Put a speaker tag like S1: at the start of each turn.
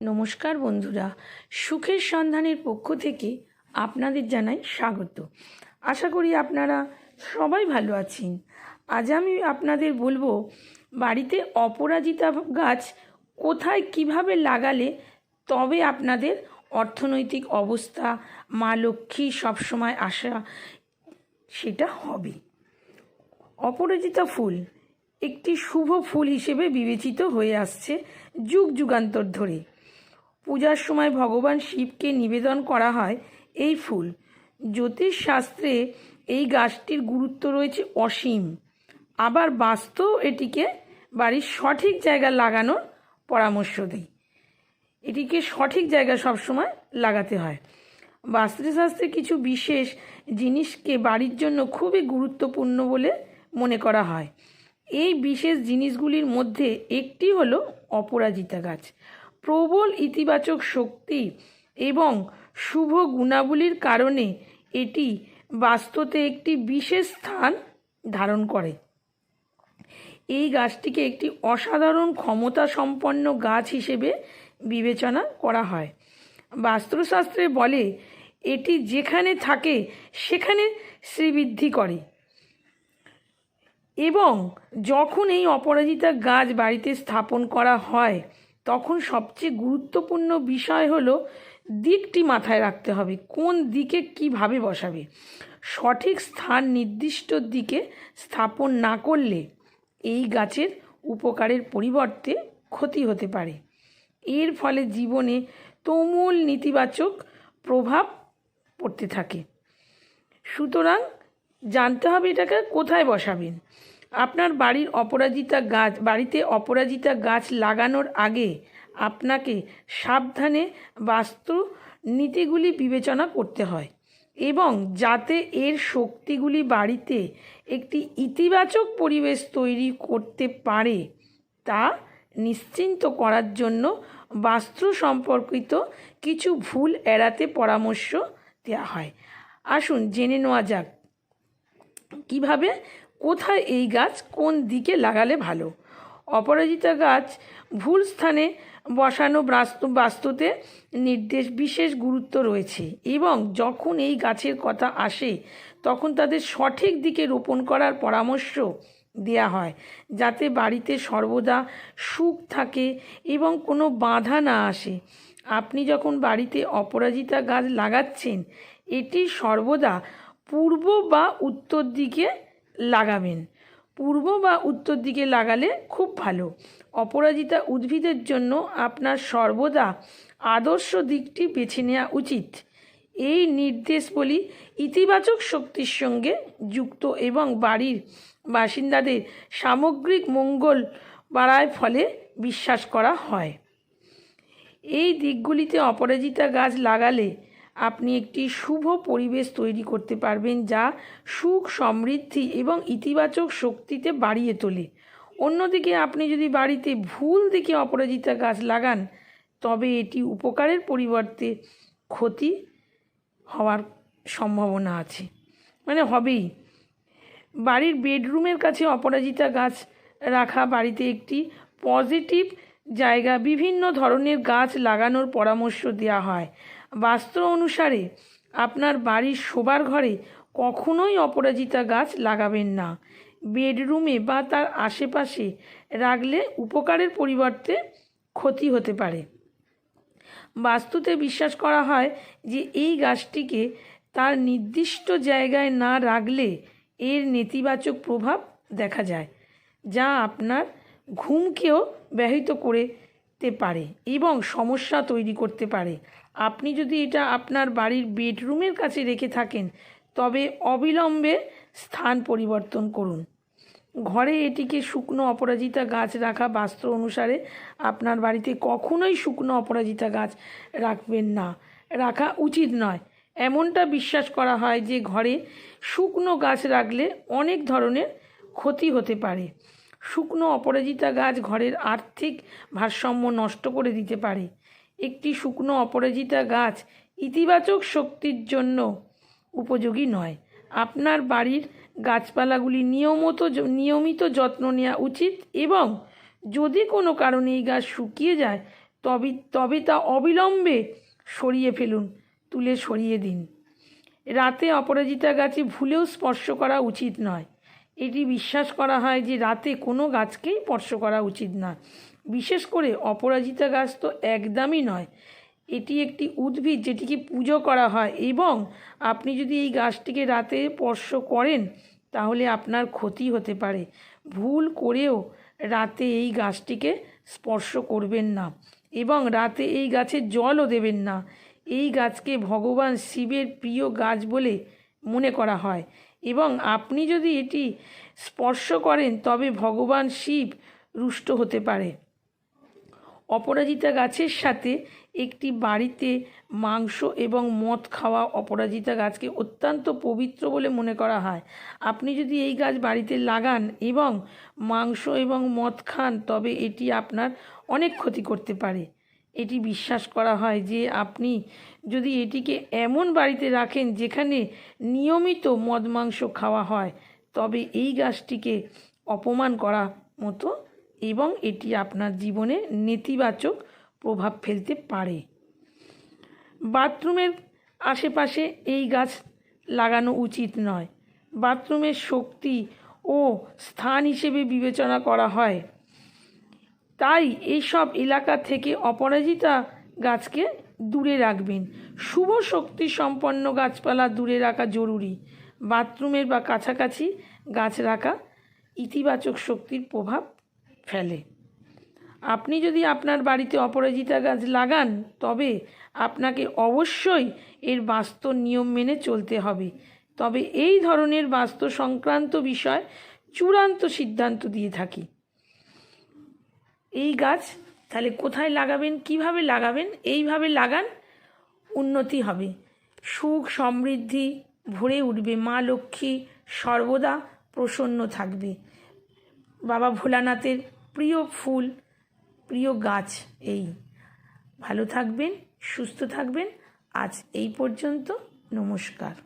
S1: নমস্কার বন্ধুরা। সুখের সন্ধানের পক্ষ থেকে আপনাদের জানাই স্বাগত। আশা করি আপনারা সবাই ভালো আছেন। আজ আমি আপনাদের বলব, বাড়িতে অপরাজিতা গাছ কোথায় কীভাবে লাগালে তবে আপনাদের অর্থনৈতিক অবস্থা, মা লক্ষ্মী সবসময় আসা সেটা হবে। অপরাজিতা ফুল একটি শুভ ফুল হিসেবে বিবেচিত হয়ে আসছে যুগ যুগান্তর ধরে। পূজার সময় ভগবান শিবকে নিবেদন করা হয় এই ফুল। জ্যোতিষশাস্ত্রে এই গাছটির গুরুত্ব রয়েছে অসীম। আবার বাস্তব এটিকে বাড়ির সঠিক জায়গা লাগানোর পরামর্শ দেয়। এটিকে সঠিক জায়গায় সবসময় লাগাতে হয়। বাস্তুশাস্ত্রে কিছু বিশেষ জিনিসকে বাড়ির জন্য খুবই গুরুত্বপূর্ণ বলে মনে করা হয়। এই বিশেষ জিনিসগুলির মধ্যে একটি হলো অপরাজিতা গাছ। প্রবল ইতিবাচক শক্তি এবং শুভ গুণাবলীর কারণে এটি বাস্তুতে একটি বিশেষ স্থান ধারণ করে। এই গাছটিকে একটি অসাধারণ ক্ষমতা সম্পন্ন গাছ হিসেবে বিবেচনা করা হয়। বাস্তুশাস্ত্রে বলে, এটি যেখানে থাকে, সেখানে শ্রীবৃদ্ধি করে। এবং যখন এই অপরাজিতা গাছ বাড়িতে স্থাপন করা হয় তখন সবচেয়ে গুরুত্বপূর্ণ বিষয় হলো দিকটি মাথায় রাখতে হবে, কোন দিকে কীভাবে বসাবে। সঠিক স্থান নির্দিষ্ট দিকে স্থাপন না করলে এই গাছের উপকারের পরিবর্তে ক্ষতি হতে পারে। এর ফলে জীবনে তুমুল নেতিবাচক প্রভাব পড়তে থাকে। সুতরাং জানতে হবে এটাকে কোথায় বসাবেন। আপনার বাড়ির অপরাজিতা গাছ, বাড়িতে অপরাজিতা গাছ লাগানোর আগে আপনাকে সাবধানে বাস্তু নীতিগুলি বিবেচনা করতে হয় এবং যাতে এর শক্তিগুলি বাড়িতে একটি ইতিবাচক পরিবেশ তৈরি করতে পারে তা নিশ্চিন্ত করার জন্য বাস্তু সম্পর্কিত কিছু ভুল এড়াতে পরামর্শ দেওয়া হয়। আসুন জেনে নেওয়া যাক। কীভাবে কোথায় এই গাছ কোন দিকে লাগালে ভালো? অপরাজিতা গাছ ভুল স্থানে বসানো বাস্তু, বাস্তুতে নির্দেশ বিশেষ গুরুত্ব রয়েছে এবং যখন এই গাছের কথা আসে, তখন তাদের সঠিক দিকে রোপণ করার পরামর্শ দেয়া হয় যাতে বাড়িতে সর্বদা সুখ থাকে এবং কোনো বাধা না আসে। আপনি যখন বাড়িতে অপরাজিতা গাছ লাগাচ্ছেন, এটি সর্বদা পূর্ব বা উত্তর দিকে লাগাবেন। পূর্ব বা উত্তর দিকে লাগালে খুব ভালো। অপরাজিতা উদ্ভিদের জন্য আপনার সর্বদা আদর্শ দিকটি বেছে নেওয়া উচিত। এই নির্দেশবলী ইতিবাচক শক্তির সঙ্গে যুক্ত এবং বাড়ির বাসিন্দাদের সামগ্রিক মঙ্গল বাড়ায় ফলে বিশ্বাস করা হয়। এই দিকগুলিতে অপরাজিতা গাছ লাগালে আপনি একটি শুভ পরিবেশ তৈরি করতে পারবেন যা সুখ, সমৃদ্ধি এবং ইতিবাচক শক্তিতে বাড়িয়ে তোলে। অন্যদিকে আপনি যদি বাড়িতে ভুল দিকে অপরাজিতা গাছ লাগান, তবে এটি উপকারের পরিবর্তে ক্ষতি হওয়ার সম্ভাবনা আছে। মানে হবেই। বাড়ির বেডরুমের কাছে অপরাজিতা গাছ রাখা বাড়িতে একটি পজিটিভ জায়গা, বিভিন্ন ধরনের গাছ লাগানোর পরামর্শ দেওয়া হয়। বাস্তু অনুসারে আপনার বাড়ির শোবার ঘরে কখনোই অপরাজিতা গাছ লাগাবেন না। বেডরুমে বা তার আশেপাশে রাখলে উপকারের পরিবর্তে ক্ষতি হতে পারে। বাস্তুতে বিশ্বাস করা হয় যে এই গাছটিকে তার নির্দিষ্ট জায়গায় না রাখলে এর নেতিবাচক প্রভাব দেখা যায়, যা আপনার ঘুমকেও ব্যাহত করতে পারে এবং সমস্যা তৈরি করতে পারে। আপনি যদি এটা আপনার বাড়ির বেডরুমের কাছে রেখে থাকেন, তবে অবিলম্বে স্থান পরিবর্তন করুন। ঘরে এটিকে শুকনো অপরাজিতা গাছ রাখা বাস্তু অনুসারে আপনার বাড়িতে কখনোই শুকনো অপরাজিতা গাছ রাখবেন না। রাখা উচিত নয়। এমনটা বিশ্বাস করা হয় যে ঘরে শুকনো গাছ রাখলে অনেক ধরনের ক্ষতি হতে পারে। শুকনো অপরাজিতা গাছ ঘরের আর্থিক ভারসাম্য নষ্ট করে দিতে পারে। একটি শুকনো অপরাজিতা গাছ ইতিবাচক শক্তির জন্য উপযোগী নয়। আপনার বাড়ির গাছপালাগুলি নিয়মিত নিয়মিত যত্ন নেওয়া উচিত এবং যদি কোনো কারণে এই গাছ শুকিয়ে যায়, তবে তবে তা অবিলম্বে সরিয়ে ফেলুন, তুলে সরিয়ে দিন। রাতে অপরাজিতা গাছে ভুলেও স্পর্শ করা উচিত নয়। এটি বিশ্বাস করা হয় যে রাতে কোনো গাছকেই স্পর্শ করা উচিত না। বিশেষ করে অপরাজিতা গাছ তো একদমই নয়। এটি একটি উদ্ভিদ যেটিকে পুজো করা হয় এবং আপনি যদি এই গাছটিকে রাতে স্পর্শ করেন, তাহলে আপনার ক্ষতি হতে পারে। ভুল করেও রাতে এই গাছটিকে স্পর্শ করবেন না এবং রাতে এই গাছে জলও দেবেন না। এই গাছকে ভগবান শিবের প্রিয় গাছ বলে মনে করা হয়। এবং আপনি যদি এটি স্পর্শ করেন, তবে ভগবান শিব রুষ্ট হতে পারে। অপরাজিতা গাছের সাথে একটি বাড়িতে মাংস এবং মদ খাওয়া অপরাজিতা গাছকে অত্যন্ত পবিত্র বলে মনে করা হয়। আপনি যদি এই গাছ বাড়িতে লাগান এবং মাংস এবং মদ খান, তবে এটি আপনার অনেক ক্ষতি করতে পারে। এটি বিশ্বাস করা হয় যে আপনি যদি এটিকে এমন বাড়িতে রাখেন যেখানে নিয়মিত মদ মাংস খাওয়া হয়, তবে এই গাছটিকে অপমান করা মতো এবং এটি আপনার জীবনে নেতিবাচক প্রভাব ফেলতে পারে। বাথরুমের আশেপাশে এই গাছ লাগানো উচিত নয়। বাথরুমের শক্তি ও স্থান হিসেবে বিবেচনা করা হয়। তাই এইসব এলাকা থেকে অপরাজিতা গাছকে দূরে রাখবেন। শুভ শক্তি সম্পন্ন গাছপালা দূরে রাখা জরুরি। বাথরুমের বা কাছাকাছি গাছ রাখা ইতিবাচক শক্তির প্রভাব ফেলে। আপনি যদি আপনার বাড়িতে অপরাজিতা গাছ লাগান, তবে আপনাকে অবশ্যই এর বাস্তু নিয়ম মেনে চলতে হবে। তবে এই ধরনের বাস্তু সংক্রান্ত বিষয় চূড়ান্ত সিদ্ধান্ত দিয়ে থাকি। এই গাছ তাহলে কোথায় লাগাবেন, কীভাবে লাগাবেন, এইভাবে লাগান উন্নতি হবে। সুখ, সমৃদ্ধি ভরে উঠবে। মা লক্ষ্মী সর্বদা প্রসন্ন থাকবে। বাবা ভোলানাথের প্রিয় ফুল, প্রিয় গাছ এই। ভালো থাকবেন, সুস্থ থাকবেন। আজ এই পর্যন্ত, নমস্কার।